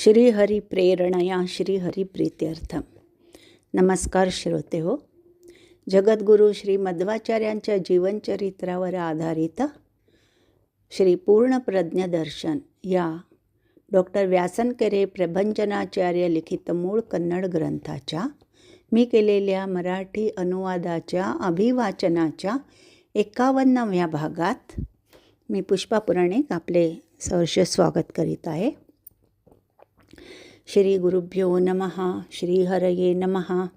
श्रीहरी प्रेरणया श्रीहरी प्रीत्यर्थम. नमस्कार श्रोते हो. जगद्गुरू श्री मध्वाचार्यांच्या जीवनचरित्रावर आधारित श्री पूर्णप्रज्ञ दर्शन या डॉक्टर व्यासनकेरे प्रभंजनाचार्य लिखित मूळ कन्नड ग्रंथाच्या मी केलेल्या मराठी अनुवादाच्या अभिवाचनाच्या एकावन्नाव्या भागात मी पुष्पा पुराणिक आपले सहर्ष स्वागत करीत आहे. श्रीगुरुभ्यो नमः श्रीहरये नमः।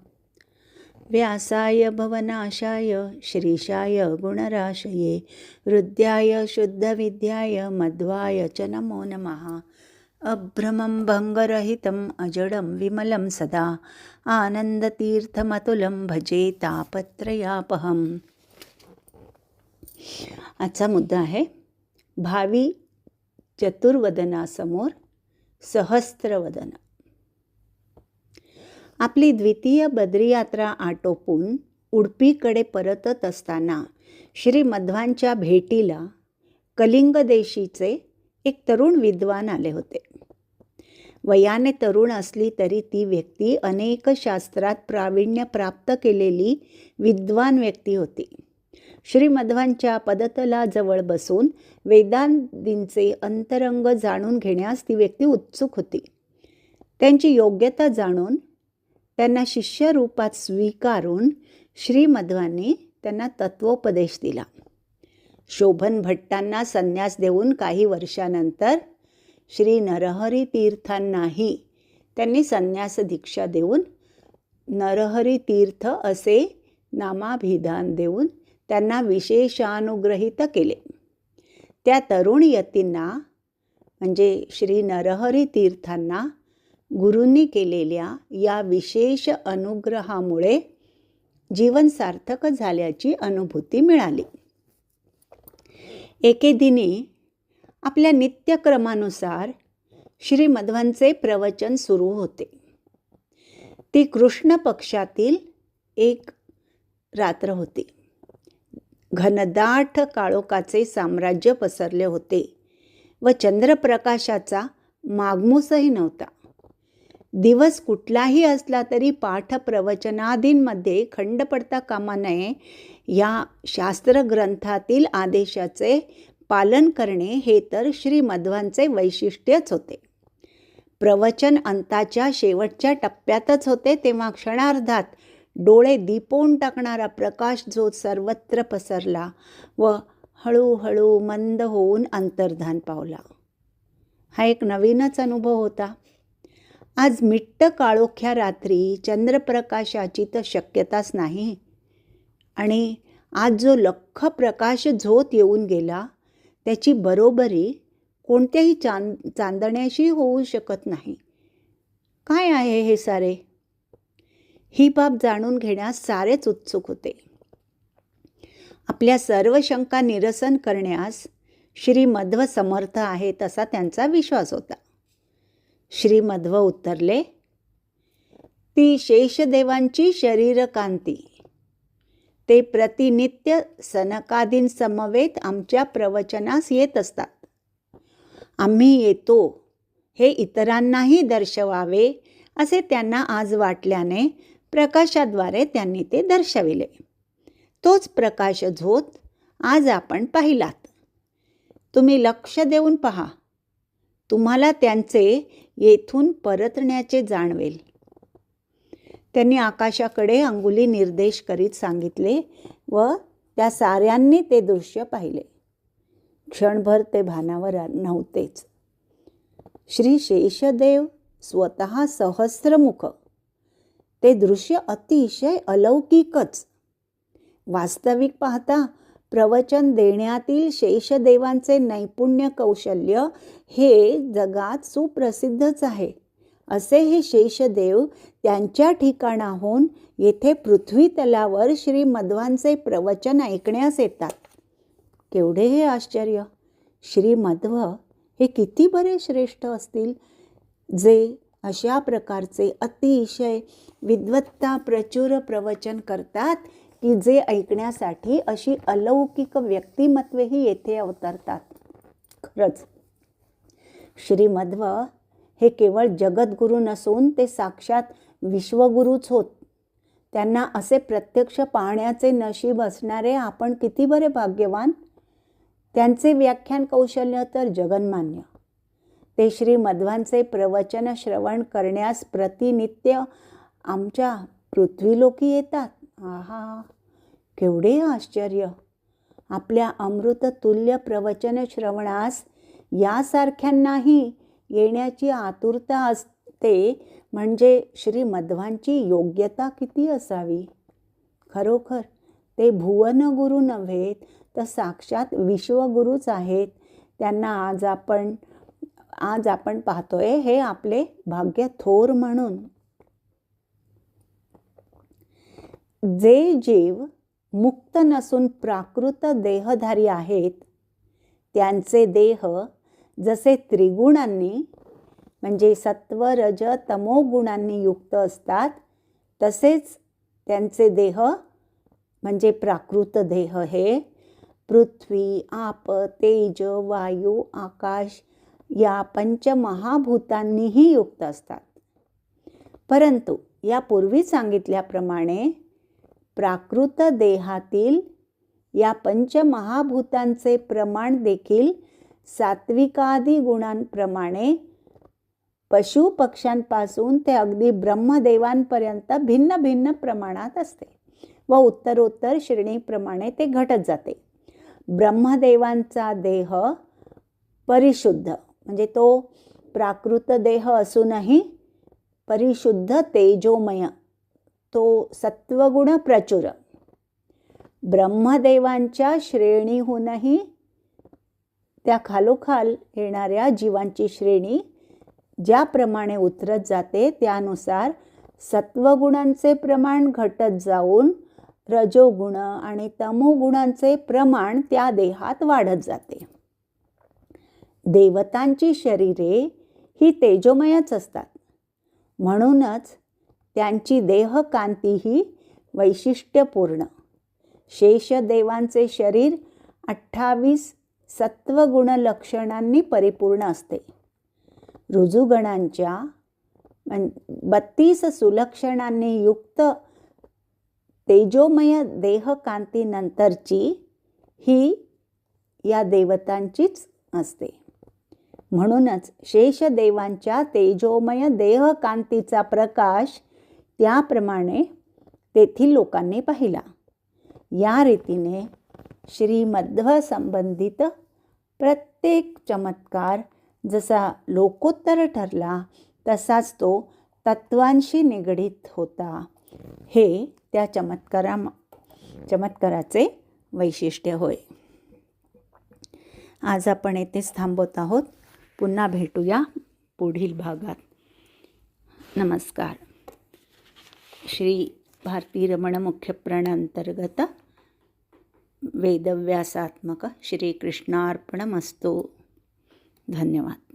व्यासाय भवनाशाय श्रीशाय गुणराशये हृद्याय शुद्धविद्याय मध्वाय च नमो नमः। अभ्रमं भङ्गरहितम् अजडं विमलं सदा। आनन्दतीर्थमतुलं भजे तापत्रयापहम्। आजचा मुद्दा आहे भावी चतुर्वदनासमोर सहस्त्रवदन आपली द्वितीय बद्रीयात्रा आटोपून उडपीकडे परतत असताना श्री मध्वांच्या भेटीला कलिंग देशीचे एक तरुण विद्वान आले होते. वयाने तरुण असली तरी ती व्यक्ती अनेक शास्त्रात प्रावीण्य प्राप्त केलेली विद्वान व्यक्ती होती. श्री मध्वांच्या पदतलाजवळ बसून वेदांतींचे अंतरंग जाणून घेण्यास ती व्यक्ती उत्सुक होती. त्यांची योग्यता जाणून त्यांना शिष्यरूपात स्वीकारून श्रीमध्वांनी त्यांना तत्वोपदेश दिला. शोभन भट्टांना संन्यास देऊन काही वर्षानंतर श्री नरहरी तीर्थांनाही त्यांनी संन्यास दीक्षा देऊन नरहरी तीर्थ असे नामाभिधान देऊन त्यांना विशेषानुग्रहित केले. त्या तरुण यतींना म्हणजे श्री नरहरी तीर्थांना गुरूंनी केलेल्या या विशेष अनुग्रहामुळे जीवन सार्थक झाल्याची अनुभूती मिळाली. एके दिनी आपल्या नित्यक्रमानुसार श्री मध्वांचे प्रवचन सुरू होते. ती कृष्ण पक्षातील एक रात्र होती. घनदाट काळोखाचे साम्राज्य पसरले होते व चंद्रप्रकाशाचा मागमूसही नव्हता. दिवस कुठलाही असला तरी पाठ प्रवचनादींमध्ये खंड पडता कामा नये. या शास्त्रग्रंथातील आदेशाचे पालन करणे हे तर श्री मध्वांचे वैशिष्ट्यच होते. प्रवचन अंताच्या शेवटच्या टप्प्यातच होते तेव्हा क्षणार्धात डोळे दिपवून टाकणारा प्रकाश जो सर्वत्र पसरला व हळूहळू मंद होऊन अंतर्धान पावला. हा एक नवीनच अनुभव होता. आज मिट्ट काळोख्या रात्री चंद्रप्रकाशाची तर शक्यताच नाही. आणि आज जो लख प्रकाश झोत येऊन गेला त्याची बरोबरी कोणत्याही चांद चांदण्याशी होऊ शकत नाही. काय आहे हे सारे? ही बाब जाणून घेण्यास सारेच उत्सुक होते. आपल्या सर्व शंका निरसन करण्यास श्री मध्व समर्थ आहेत असा त्यांचा विश्वास होता. श्रीमध्व उतरले. उत्तरले ती शेषदेवांची शरीरकांती. ते प्रतिनित्य सनकादींसमवेत आमच्या प्रवचनास येत असतात. आम्ही येतो हे इतरांनाही दर्शवावे असे त्यांना आज वाटल्याने प्रकाशाद्वारे त्यांनी ते दर्शविले. तोच प्रकाश झोत आज आपण पाहिलात. तुम्ही लक्ष देऊन पहा. तुम्हाला त्यांचे येथून परतण्याचे जाणवेल. त्यांनी आकाशाकडे अंगुली निर्देश करीत सांगितले व त्या साऱ्यांनी ते दृश्य पाहिले. क्षणभर ते भानावर नव्हतेच. श्री शेषदेव स्वतः सहस्रमुख. ते दृश्य अतिशय अलौकिकच. वास्तविक पाहता प्रवचन देण्यातील शेषदेवांचे नैपुण्य कौशल्य हे जगात सुप्रसिद्धच आहे. असे हे शेषदेव त्यांच्या ठिकाणाहून येथे पृथ्वी तलावर श्री मध्वांचे प्रवचन ऐकण्यास येतात. केवढे हे आश्चर्य! श्री मध्व हे किती बरे श्रेष्ठ असतील जे अशा प्रकारचे अतिशय विद्वत्ता प्रचुर प्रवचन करतात की जे ऐकण्यासाठी अशी अलौकिक व्यक्तिमत्वेही येथे अवतरतात. खरंच श्रीमध्व हे केवळ जगद्गुरू नसून ते साक्षात विश्वगुरूच होत. त्यांना असे प्रत्यक्ष पाहण्याचे नशीब असणारे आपण किती बरे भाग्यवान? त्यांचे व्याख्यान कौशल्य तर जगन्मान्य. ते श्री मध्वांचे प्रवचन श्रवण करण्यास प्रतिनित्य आमच्या पृथ्वीलोकी येतात. आहा केवढे आश्चर्य. आपल्या अमृततुल्य प्रवचन श्रवणास यासारख्यांनाही येण्याची आतुरता असते म्हणजे श्री मध्वांची योग्यता किती असावी? खरोखर ते भुवनगुरू नव्हेत तर साक्षात विश्वगुरूच आहेत. त्यांना आज आपण आज आपण पाहतोय हे आपले भाग्य थोर म्हणून. जे जीव मुक्त नसून प्राकृत देहधारी आहेत त्यांचे देह जसे त्रिगुणांनी म्हणजे सत्व रज तमो गुणांनी युक्त असतात तसेच त्यांचे देह म्हणजे प्राकृत देह हे पृथ्वी आप तेज वायू आकाश या पंचमहाभूतांनीही युक्त असतात. परंतु यापूर्वी सांगितल्याप्रमाणे प्राकृत देहातील या पंचमहाभूतांचे प्रमाण देखील सात्विकादी गुणांप्रमाणे पशु पक्ष्यांपासून ते अगदी ब्रह्मदेवांपर्यंत भिन्न भिन्न प्रमाणात असते व उत्तरोत्तर श्रेणीप्रमाणे ते घटत जाते. ब्रह्मदेवांचा देह परिशुद्ध म्हणजे तो प्राकृत देह असूनही परिशुद्ध तेजोमय तो सत्वगुण प्रचुर. ब्रह्मदेवांच्या श्रेणीहूनही त्या खालोखाल येणाऱ्या जीवांची श्रेणी ज्याप्रमाणे उतरत जाते त्यानुसार सत्वगुणांचे प्रमाण घटत जाऊन रजोगुण आणि तमोगुणांचे प्रमाण त्या देहात वाढत जाते. देवतांची शरीरे ही तेजोमयच असतात. म्हणूनच त्यांची देहकांती ही वैशिष्ट्यपूर्ण. शेषदेवांचे शरीर अठ्ठावीस सत्वगुण लक्षणांनी परिपूर्ण असते. ऋजुगणांच्या बत्तीस सुलक्षणांनी युक्त तेजोमय देहकांतीनंतरची ही या देवतांचीच असते. म्हणूनच शेषदेवांच्या तेजोमय देहकांतीचा प्रकाश त्याप्रमाणे तेथील लोकांनी पाहिला. या रीतीने श्रीमध्व संबंधित प्रत्येक चमत्कार जसा लोकोत्तर ठरला तसाच तो तत्वांशी निगडीत होता. हे त्या चमत्कारा चमत्काराचे वैशिष्ट्य होय. आज आपण येथेच थांबवत आहोत. पुन्हा भेटूया पुढील भागात. नमस्कार. श्री भारती रमण वेदव्यासात्मक श्रीकृष्णार्पणमस्तु. धन्यवाद.